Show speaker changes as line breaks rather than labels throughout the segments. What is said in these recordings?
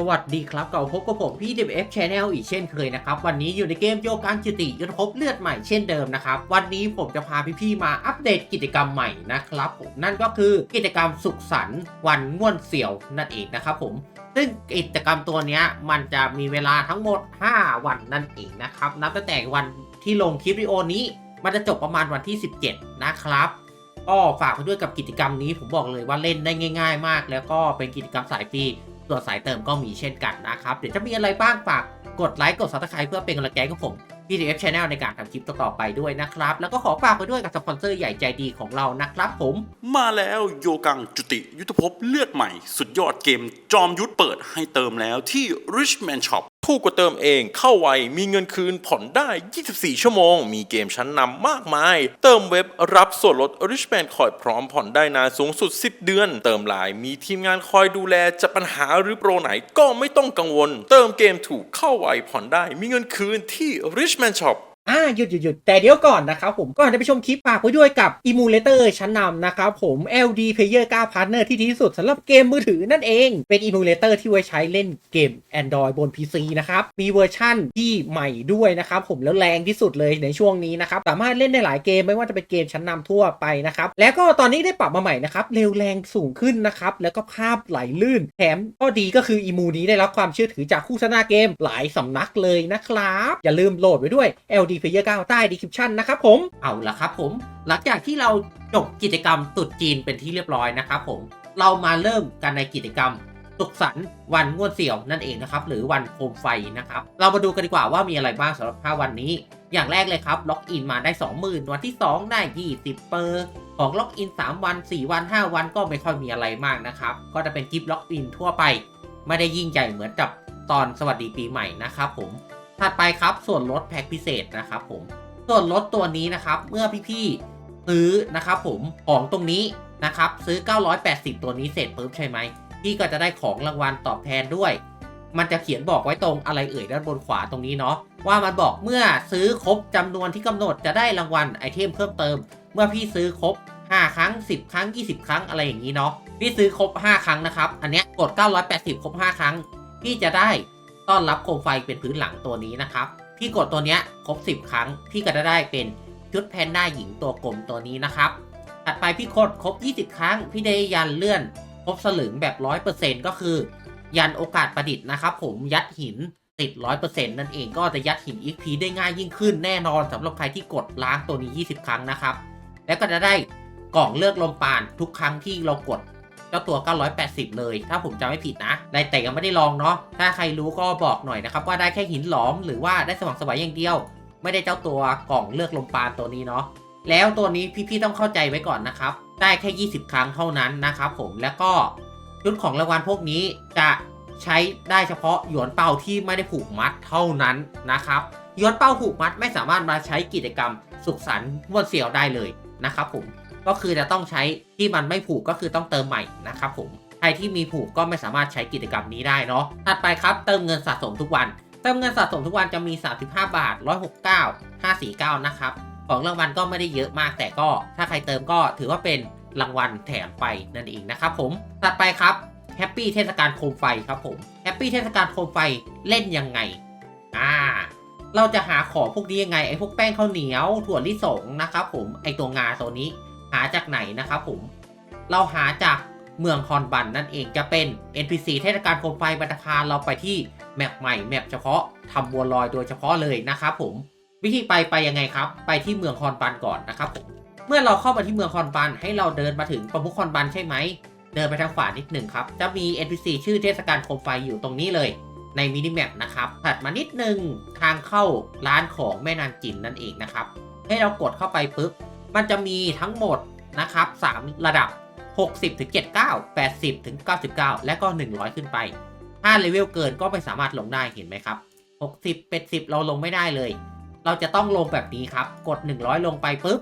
สวัสดีครับเก่าพบกับผมพี่ DF Channel อีกเช่นเคยนะครับ วันนี้อยู่ในเกมโยกังจิติยุทธภพเลือดใหม่เช่นเดิมนะครับ วันนี้ผมจะพาพี่ๆมาอัปเดตกิจกรรมใหม่นะครับผมนั่นก็คือกิจกรรมสุขสันต์วันง่วนเสี่ยวนั่นเองนะครับผมซึ่งกิจกรรมตัวนี้มันจะมีเวลาทั้งหมด 5 วันนั่นเองนะครับนับตั้งแต่วันที่ลงคลิปวิดีโอนี้ มันจะจบประมาณวันที่ 17 นะครับก็ฝากไปด้วยกับกิจกรรมนี้ผมบอกเลยว่าเล่นได้ง่าย ๆ มาก แล้วก็เป็นกิจกรรมสายฟรี ส่วนสายเติมก็มีเช่นกันนะครับ เดี๋ยวจะมีอะไรบ้างฝากกดไลค์กดซับสไคร b ์เพื่อเป็นกำลังใจกับผม PTF Channel ในการทำคลิปต่อๆไปด้วยนะครับ แล้วก็ขอฝากไปด้วยกับสปอนเซอร์ใหญ่ใจดีของเรานะครับผม
มาแล้วโยกังจุติยุทธภพเลือดใหม่ สุดยอดเกมจอมยุทธเปิดให้เติมแล้วที่ Richman Shop
ถูกกว่าเติมเอง เข้าไว มีเงินคืนผ่อนได้ 24 ชั่วโมง มีเกมชั้นนำมากมาย เติมเว็บรับส่วนลด Richman คอยพร้อมผ่อนได้นานสูงสุด 10 เดือน เติมหลายมีทีมงานคอยดูแลจะปัญหาหรือโปรไหนก็ไม่ต้องกังวล เติมเกมถูกเข้าไวผ่อนได้ มีเงินคืนที่ Richman Shop
อ่าหยุดหยุดหยุดแต่เดี๋ยวก่อนนะครับผมก่อนจะไปชมคลิปฝากไว้ด้วยกับ Emulator ชั้นนำนะครับผม LD Player 9 Partner ที่ดีที่สุดสำหรับเกมมือถือนั่นเอง เป็น Emulator ที่ไว้ใช้เล่นเกม Android บน PC นะครับ มีเวอร์ชั่นที่ใหม่ด้วยนะครับผมแล้วแรงที่สุดเลยในช่วงนี้นะครับ สามารถเล่นได้หลายเกมไม่ว่าจะเป็นเกมชั้นนำทั่วไปนะครับ แล้วก็ตอนนี้ได้ปรับมาใหม่นะครับเร็วแรงสูงขึ้นนะครับแล้วก็ภาพไหลลื่น แถมข้อดีก็คืออีมูนี้ได้รับความเชื่อถือจากคู่ชนะเกมหลายสำนักเลยนะครับอย่าลืมโหลดไว้ด้วย LD Player 9ใต้ description นะครับผม เอาละครับผม หลังจากที่เราจบกิจกรรมตรุษจีนเป็นที่เรียบร้อยนะครับผม เรามาเริ่มกันในกิจกรรมสุขสันต์วันง่วนเสี่ยวนั่นเองนะครับ หรือวันโคมไฟนะครับ เรามาดูกันดีกว่าว่ามีอะไรบ้างสำหรับ5วันนี้ อย่างแรกเลยครับล็อกอินมาได้ 20,000 วันที่ 2 ได้ 20 เปอร์ของล็อกอิน 3 วัน 4 วัน 5 วันก็ไม่ค่อยมีอะไรมากนะครับ ก็จะเป็นกิฟต์ล็อกอินทั่วไป ไม่ได้ยิ่งใหญ่เหมือนกับตอนสวัสดีปีใหม่นะครับผม ถัดไปครับส่วนลดแพ็คพิเศษนะครับผมส่วนลดตัวนี้นะครับเมื่อพี่ๆซื้อนะครับผมของตรงนี้นะครับซื้อ 980 ตัวนี้เสร็จปุ๊บใช่ไหมพี่ก็จะได้ของรางวัลตอบแทนด้วย มันจะเขียนบอกไว้ตรงอะไรเอ่ยด้านบนขวาตรงนี้เนาะว่ามันบอกเมื่อซื้อครบจำนวนที่กำหนดจะได้รางวัลไอเทมเพิ่มเติม เมื่อพี่ซื้อครบ 5 ครั้ง 10 ครั้ง 20 ครั้งอะไรอย่างนี้เนาะพี่ซื้อครบ 5 ครั้งนะครับ อันเนี้ยกด 980 ครบ 5 ครั้ง พี่จะได้ ต้อนรับโคมไฟเป็นพื้นหลังตัวนี้นะครับ พี่กดตัวเนี้ยครบ 10 ครั้ง พี่ก็จะได้เป็นชุดแพนด้าหญิงตัวกลมตัวนี้นะครับถัดไปพี่กดครบ 20 ครั้ง พี่ได้ยันเลื่อนครบสลึงแบบ 100%ก็คือ ยันโอกาสประดิษฐ์นะครับ ผมยัดหินติด 100%นั่นเองก็จะยัดหิน XP ได้ง่ายยิ่งขึ้นแน่นอนสำหรับใครที่กดล้างตัวนี้ 20 ครั้งนะครับ แล้วก็จะได้กล่องเลือกลมปานทุกครั้งที่เรากด เจ้าตัว 980 เลย ถ้าผมจำไม่ผิดนะได้แต่ยังไม่ได้ลองเนาะถ้าใครรู้ก็บอกหน่อยนะครับว่าได้แค่หินหลอมหรือว่าได้สว่างสวายอย่างเดียว ไม่ได้เจ้าตัวกล่องเลือกลมปานตัวนี้เนาะแล้วตัวนี้พี่ๆต้องเข้าใจไว้ก่อนนะครับได้แค่ 20 ครั้งเท่านั้นนะครับผมแล้วก็ชุดของรางวัลพวกนี้จะใช้ได้เฉพาะหยวนเป่าที่ไม่ได้ผูกมัดเท่านั้นนะครับหยวนเป่าผูกมัดไม่สามารถมาใช้กิจกรรมสุขสันต์มวนเสียวได้เลยนะครับผม ก็คือจะต้องใช้ที่มันไม่ผูกก็คือต้องเติมใหม่นะครับผมใครที่มีผูกก็ไม่สามารถใช้กิจกรรมนี้ได้เนาะถัดไปครับเติมเงินสะสมทุกวัน เติมเงินสะสมทุกวันจะมี 35 บาท 169 549 นะครับของรางวัลก็ไม่ได้เยอะมากแต่ก็ถ้าใครเติมก็ถือว่าเป็นรางวัลแถมไปนั่นเองนะครับผมถัดไปครับแฮปปี้เทศกาลโคมไฟครับผมแฮปปี้เทศกาลโคมไฟเล่นยังไงอ่าเราจะหาของพวกนี้ยังไงไอ้พวกแป้งข้าวเหนียวถั่วลิสงนะครับผมไอ้ตัวงาตัวนี้ หาจากไหนนะครับผม เราหาจากเมืองฮอนบันนั่นเองจะเป็น NPC เทศกาลโคมไฟบัตพาเราไปที่แมปใหม่แมปเฉพาะทำบัวลอยโดยเฉพาะเลยนะครับผม วิธีไปไปยังไงครับ ไปที่เมืองฮอนบันก่อนนะครับผมเมื่อเราเข้ามาที่เมืองฮอนบันให้เราเดินมาถึงประมุขฮอนบันใช่ไหม เดินไปทางขวานิดหนึ่งครับ จะมี NPC ชื่อเทศกาลโคมไฟอยู่ตรงนี้เลยในมินิแมปนะครับถัดมานิดนึงทางเข้าร้านของแม่นางจินนั่นเองนะครับ ให้เรากดเข้าไปปุ๊บ มันจะมีทั้งหมดนะครับ 3 ระดับ 60ถึง79 80ถึง99 และก็ 100 ขึ้นไป ถ้าเลเวลเกินก็ไม่สามารถลงได้เห็นไหมครับ 60 80 เราลงไม่ได้เลย เราจะต้องลงแบบนี้ครับ กด 100 ลงไปปุ๊บ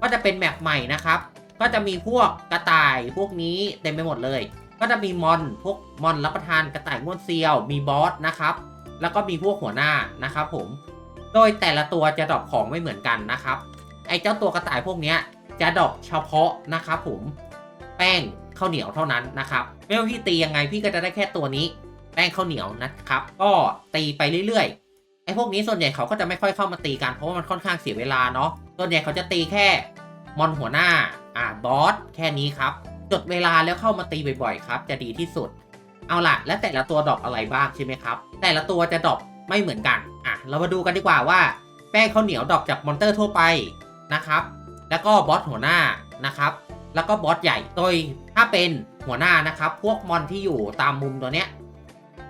ก็จะเป็นแมปใหม่นะครับ ก็จะมีพวกกระต่ายพวกนี้เต็มไปหมดเลย ก็จะมีมอนพวกมอนรับประทานกระต่ายง่วนเซียว มีบอสนะครับแล้วก็มีพวกหัวหน้านะครับผม โดยแต่ละตัวจะดรอปของไม่เหมือนกันนะครับ ไอ้เจ้าตัวกระต่ายพวกนี้จะดรอปเฉพาะนะครับผมแป้งข้าวเหนียวเท่านั้นนะครับไม่ว่าพี่ตียังไงพี่ก็จะได้แค่ตัวนี้ แป้งข้าวเหนียวนะครับ ก็ตีไปเรื่อยๆไอ้พวกนี้ส่วนใหญ่เขาก็จะไม่ค่อยเข้ามาตีกันเพราะว่ามันค่อนข้างเสียเวลาเนาะส่วนใหญ่เขาจะตีแค่มอนหัวหน้าอ่าบอสแค่นี้ครับจดเวลาแล้วเข้ามาตีบ่อยๆครับ จะดีที่สุด เอาล่ะ และแต่ละตัวดรอปอะไรบ้างใช่ไหมครับ แต่ละตัวจะดรอปไม่เหมือนกันอะเรามาดูกันดีกว่าว่าแป้งข้าวเหนียวดรอปจากมอนเตอร์ทั่วไป นะครับ แล้วก็บอสหัวหน้านะครับ แล้วก็บอสใหญ่โดยถ้าเป็นหัวหน้านะครับ พวกมอนที่อยู่ตามมุมตัวเนี้ย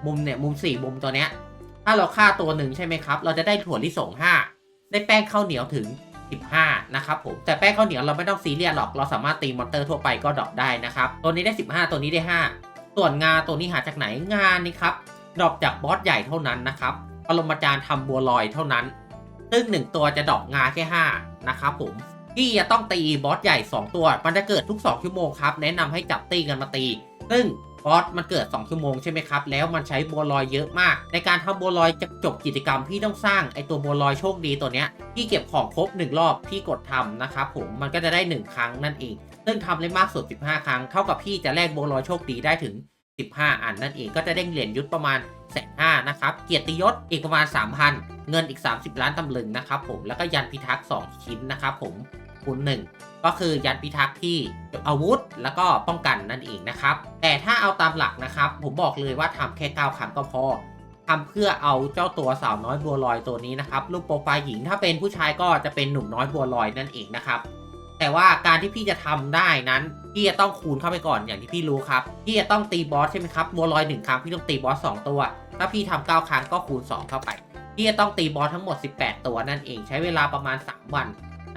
มุมเนี่ยมุมสี่มุมตัวเนี้ย ถ้าเราฆ่าตัวหนึ่งใช่ไหมครับ เราจะได้ถั่วลิสงห้าได้แป้งข้าวเหนียวถึง 15 นะครับผม แต่แป้งข้าวเหนียวเราไม่ต้องซีเรียสหรอก เราสามารถตีมอนเตอร์ทั่วไปก็ดรอปได้นะครับ ตัวนี้ได้ 15 ตัวนี้ได้ 5 ส่วนงาตัวนี้หาจากไหนงานนี้ครับดรอปจากบอสใหญ่เท่านั้นนะครับปรมาจารย์ทำบัวลอยเท่านั้น ซึ่ง 1 ตัวจะดรอปงาแค่ 5 นะครับผมที่จะต้องตีบอสใหญ่ 2 ตัว มันจะเกิดทุก 2 ชั่วโมงครับ แนะนำให้จับตีกันมาตี ซึ่งบอสมันเกิด 2 ชั่วโมงใช่ไหมครับ แล้วมันใช้บัวลอยเยอะมาก ในการทำบัวลอยจะจบกิจกรรมพี่ต้องสร้างไอตัวบัวลอยโชคดีตัวเนี้ยพี่เก็บของครบ 1 รอบพี่กดทำนะครับผม มันก็จะได้ 1 ครั้งนั่นเอง ซึ่งทำได้มากสุด 15 ครั้ง เท่ากับพี่จะแลกบัวลอยโชคดีได้ถึง 15 อันนั่นเอง ก็จะได้เหรียญยุทธประมาณ แสนห้านะครับ เกียรติยศอีกประมาณ 3,000 เงินอีก 30 ล้านตำลึงนะครับผม แล้วก็ยันพิทักษ์2ชิ้นนะครับผมคูณ1ก็คือยันพิทักษ์ที่อาวุธแล้วก็ป้องกันนั่นเองนะครับ แต่ถ้าเอาตามหลักนะครับ ผมบอกเลยว่าทำแค่9ครั้งก็พอทำเพื่อเอาเจ้าตัวสาวน้อยบัวลอยตัวนี้นะครับรูปโปรไฟล์หญิงถ้าเป็นผู้ชายก็จะเป็นหนุ่มน้อยบัวลอยนั่นเองนะครับแต่ว่าการที่พี่จะทำได้นั้นพี่จะต้องคูณเข้าไปก่อนอย่างที่พี่รู้ครับพี่จะต้องตีบอสใช่ไหมครับบัวลอยหนึ่งครั้งพี่ต้องตีบอสสองตัว ถ้าพี่ทำเก้าครั้งก็คูณ 2 เข้าไป พี่จะต้องตีบอสทั้งหมด 18 ตัวนั่นเองใช้เวลาประมาณ 3 วัน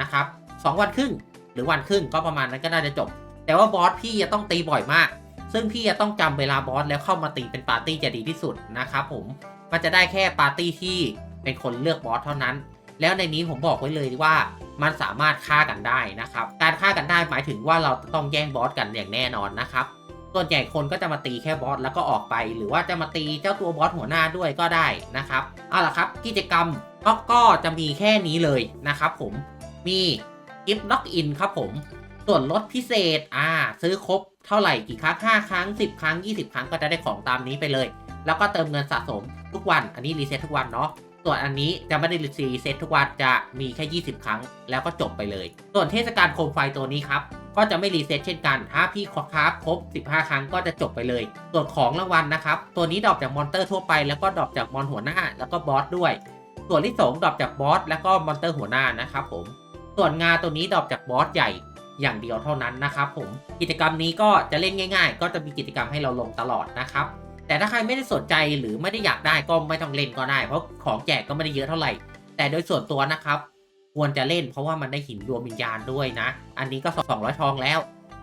นะครับ2วันครึ่งหรือวันครึ่งก็ประมาณนั้นก็น่าจะจบ แต่ว่าบอสพี่จะต้องตีบ่อยมาก ซึ่งพี่จะต้องจำเวลาบอสแล้วเข้ามาตีเป็นปาร์ตี้จะดีที่สุดนะครับผมมันจะได้แค่ปาร์ตี้ที่เป็นคนเลือกบอสเท่านั้น แล้วในนี้ผมบอกไว้เลยว่ามันสามารถฆ่ากันได้นะครับ การฆ่ากันได้หมายถึงว่าเราต้องแย่งบอสกันอย่างแน่นอนนะครับ ส่วนใหญ่คนก็จะมาตีแค่บอสแล้วก็ออกไป หรือว่าจะมาตีเจ้าตัวบอสหัวหน้าด้วยก็ได้นะครับเอาล่ะครับกิจกรรมก็ก็จะมีแค่นี้เลยนะครับผมมีกิฟต์ล็อกอินครับผม ส่วนลดพิเศษอ่าซื้อครบเท่าไหร่กี่ครั้ง 5 ครั้ง 10 ครั้ง 20 ครั้งก็จะได้ของตามนี้ไปเลย แล้วก็เติมเงินสะสมทุกวัน อันนี้รีเซ็ตทุกวันเนาะส่วนอันนี้จะไม่ได้รีเซ็ตทุกวันจะมีแค่ 20 ครั้งแล้วก็จบไปเลย ส่วนเทศกาลโคมไฟตัวนี้ครับ ก็จะไม่รีเซ็ตเช่นกัน ถ้าพี่คราฟครบ 15 ครั้งก็จะจบไปเลย ส่วนของรางวัลนะครับ ตัวนี้ดรอปจากมอนเตอร์ทั่วไปแล้วก็ดรอปจากมอนหัวหน้า แล้วก็บอสด้วย ส่วนที่สองดรอปจากบอสแล้วก็มอนเตอร์หัวหน้านะครับผม ส่วนงาตัวนี้ดรอปจากบอสใหญ่อย่างเดียวเท่านั้นนะครับผม กิจกรรมนี้ก็จะเล่นง่าย ๆ ก็จะมีกิจกรรมให้เราลงตลอดนะครับ แต่ถ้าใครไม่ได้สนใจหรือไม่ได้อยากได้ก็ไม่ต้องเล่นก็ได้ เพราะของแจกก็ไม่ได้เยอะเท่าไหร่ แต่โดยส่วนตัวนะครับ ควรจะเล่น เพราะว่ามันได้หินรวมวิญญาณด้วยนะ อันนี้ก็ 200 ทองแล้ว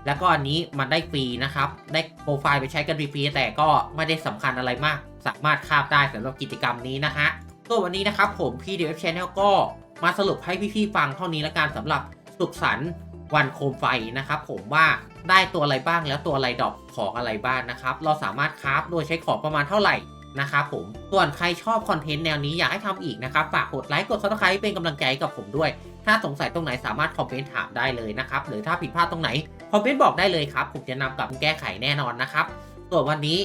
แล้วก็อันนี้มันได้ฟรีนะครับ ได้โปรไฟล์ไปใช้กันฟรีๆแต่ก็ไม่ได้สำคัญอะไรมาก สามารถคาบได้สำหรับกิจกรรมนี้นะฮะตัววันนี้นะครับผมพี่เดฟชแนลก็มาสรุปให้พี่ๆฟังเท่านี้ละกันสำหรับสุขสันต์วันโคมไฟนะครับผมว่าได้ตัวอะไรบ้างแล้วตัวอะไรดอปของอะไรบ้างนะครับ เราสามารถคราฟโดยใช้ของประมาณเท่าไหร่ นะครับผม ส่วนใครชอบคอนเทนต์แนวนี้อยากให้ทำอีกนะครับฝากกดไลค์กดซับสไครป์เป็นกำลังใจให้กับผมด้วย ถ้าสงสัยตรงไหนสามารถคอมเมนต์ถามได้เลยนะครับหรือถ้าผิดพลาดตรงไหนคอมเมนต์บอกได้เลยครับผมจะนำกลับมาแก้ไขแน่นอนนะครับส่วนวันนี้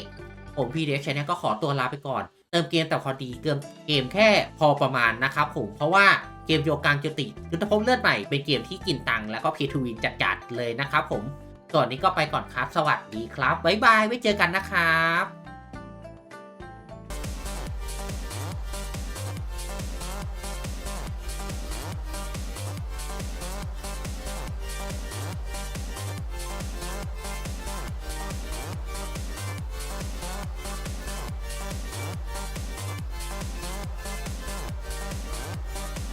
ผมพีเดฟชแนลก็ขอตัวลาไปก่อน เติมเกมแต่พอดีเกมเกมแค่พอประมาณนะครับผมเพราะว่าเกมโยกังจุติยุทธภพเลือดใหม่เป็นเกมที่กินตังแล้วก็เพทูวินจัดๆเลยนะครับผมส่วนนี้ก็ไปก่อนครับ สวัสดีครับ บ๊ายบาย ไว้เจอกันนะครับ